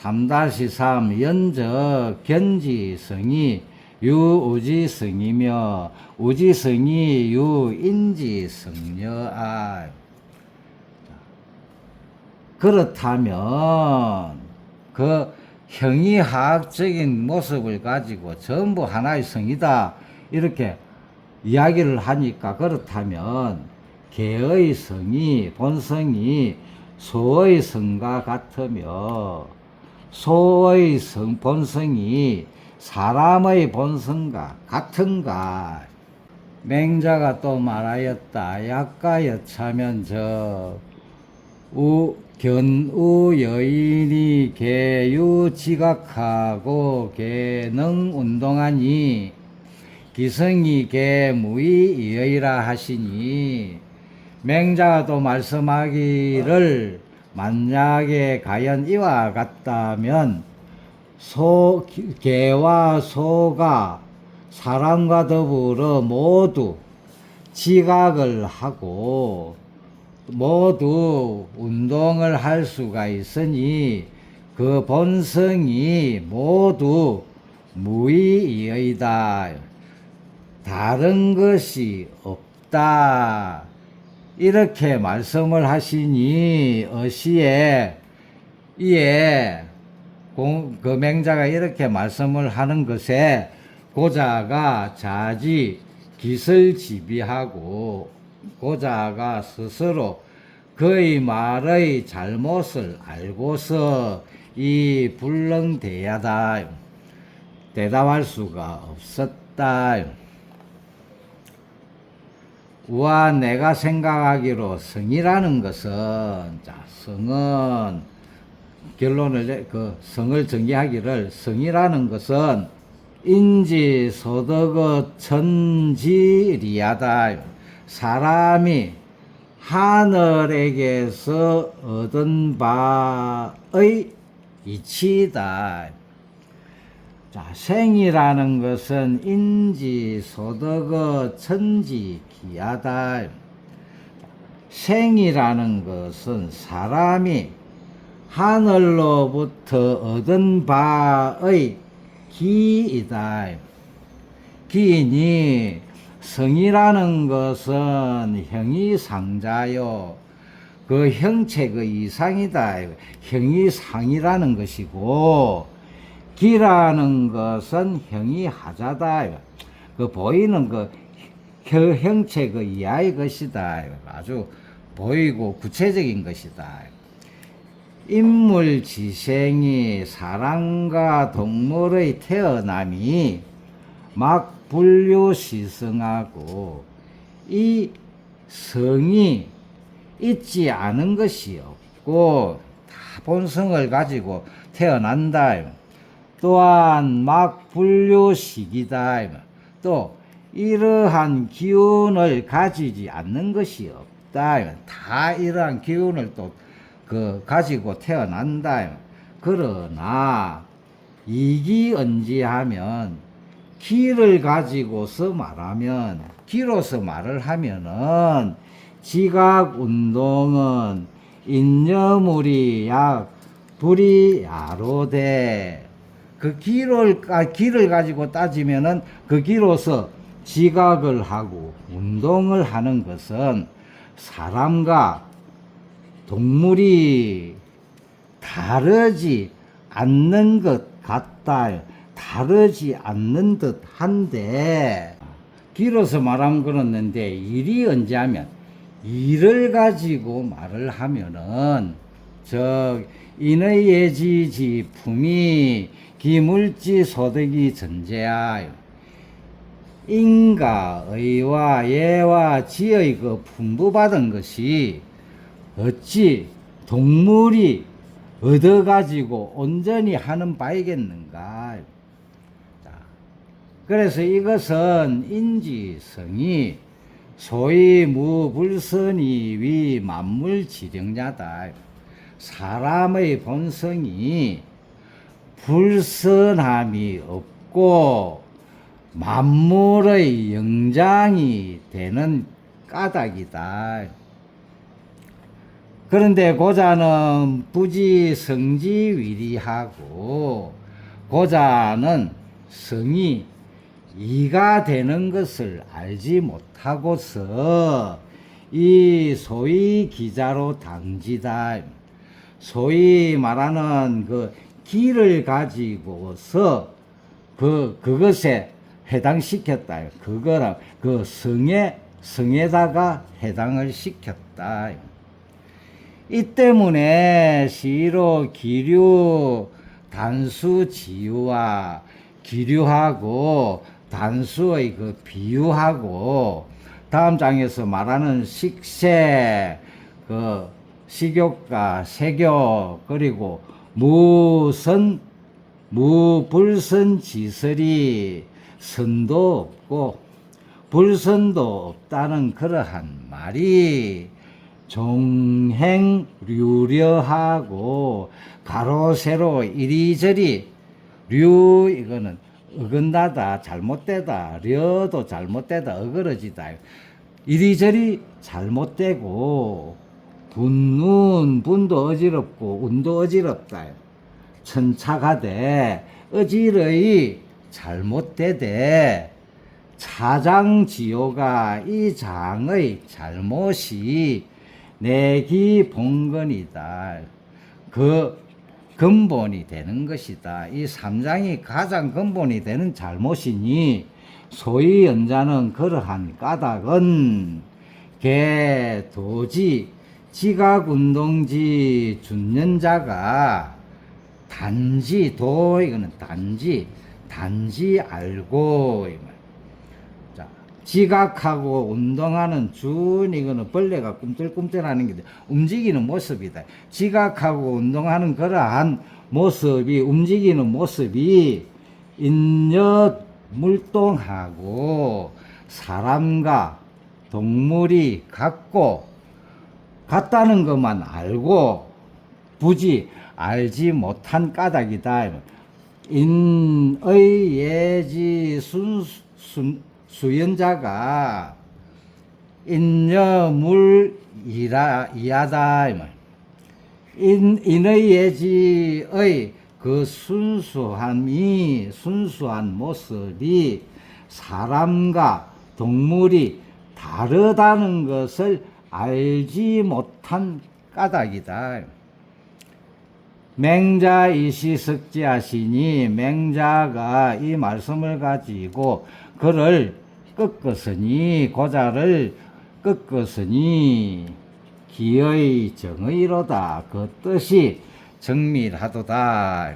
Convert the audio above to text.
3-3 연적 견지성이 유우지성이며 우지성이 유인지성녀아. 그렇다면 그 형이하학적인 모습을 가지고 전부 하나의 성이다. 이렇게 이야기를 하니까 그렇다면 개의 성이 본성이 소의 성과 같으며 소의 성 본성이 사람의 본성과 같은가? 맹자가 또 말하였다. 약가 여차면 저 우, 견우 여인이 개유 지각하고 개능 운동하니 기성이 개무이 이여이라 하시니 맹자가 또 말씀하기를 만약에 가연 이와 같다면 소 개와 소가 사람과 더불어 모두 지각을 하고 모두 운동을 할 수가 있으니 그 본성이 모두 무의이의다. 다른 것이 없다. 이렇게 말씀을 하시니 어시에 이에 공, 그 맹자가 이렇게 말씀을 하는 것에 고자가 자지 기설지비하고 고자가 스스로 그의 말의 잘못을 알고서 이 불능대야다 대답할 수가 없었다. 우와 내가 생각하기로 성이라는 것은 자 성은 결론을 내- 그 성을 정의하기를 성이라는 것은 인지 소득의 천지리하다 사람이 하늘에게서 얻은 바의 이치다. 자, 생이라는 것은 인지 소득의 천지 기하다. 생이라는 것은 사람이 하늘로부터 얻은 바의 기이다. 기이니 성이라는 것은 형이 상자요. 그 형체 그 이상이다. 형이 상이라는 것이고 기라는 것은 형이 하자다. 그 보이는 그 형- 형체 그 이하의 것이다. 아주 보이고 구체적인 것이다. 인물 지생이 사람과 동물의 태어남이 막 분류 시성하고 이 성이 있지 않은 것이 없고 다 본성을 가지고 태어난다. 또한 막 분류 시기다. 또 이러한 기운을 가지지 않는 것이 없다. 다 이러한 기운을 또 그 가지고 태어난다. 그러나 이기언지하면 기를 가지고서 말하면 기로서 말을 하면은 지각 운동은 인여물이 약 불이 야로되 그 기를 아, 기를 가지고 따지면은 그 기로서 지각을 하고 운동을 하는 것은 사람과 동물이 다르지 않는 것 같다. 다르지 않는 듯 한데, 길어서 말하면 그렇는데, 일이 언제 하면, 일을 가지고 말을 하면은, 저, 인의 예지 지 품이 기물지 소득이 전제하여, 인가, 의와 예와 지의 그 풍부받은 것이 어찌 동물이 얻어가지고 온전히 하는 바이겠는가. 자, 그래서 이것은 인지성이 소위 무불선이 위 만물지령자다. 사람의 본성이 불선함이 없고 만물의 영장이 되는 까닭이다. 그런데 고자는 부지 성지 위리하고 고자는 성이 이가 되는 것을 알지 못하고서 이 소위 기자로 당지다. 소위 말하는 그 기를 가지고서 그 그것에 해당시켰다. 그거랑 그 성에 성에다가 해당을 시켰다. 이 때문에 시로 기류 단수 지유와 기류하고 단수의 그 비유하고 다음 장에서 말하는 식세 그 식욕과 세교 그리고 무선 무불선 지설이 선도 없고 불선도 없다는 그러한 말이 종행류려하고 가로 세로 이리저리 류 이거는 어긋나다 잘못되다 려도 잘못되다 어그러지다. 이리저리 잘못되고 분운 분도 어지럽고 운도 어지럽다. 천차가되 어지러이 잘못되되 차장지요가 이 장의 잘못이 내기 본건이다. 그 근본이 되는 것이다. 이 삼장이 가장 근본이 되는 잘못이니 소위 연자는 그러한 까닭은 개 도지 지각 운동지 준연자가 단지 도 이거는 단지 단지 알고. 자 지각하고 운동하는 준 이거는 벌레가 꿈틀꿈틀하는 게 움직이는 모습이다. 지각하고 운동하는 그러한 모습이 움직이는 모습이 인여 물동하고 사람과 동물이 같고 같다는 것만 알고 굳이 알지 못한 까닭이다. 인의 예지 순, 순, 수연자가 인여물 이라 이하다. 인, 인의 예지의 그 순수함이 순수한 모습이 사람과 동물이 다르다는 것을 알지 못한 까닭이다. 맹자 이시 석지하시니 맹자가 이 말씀을 가지고 그를 꺾었으니 고자를 꺾었으니 기의 정의로다 그 뜻이 정밀하도다.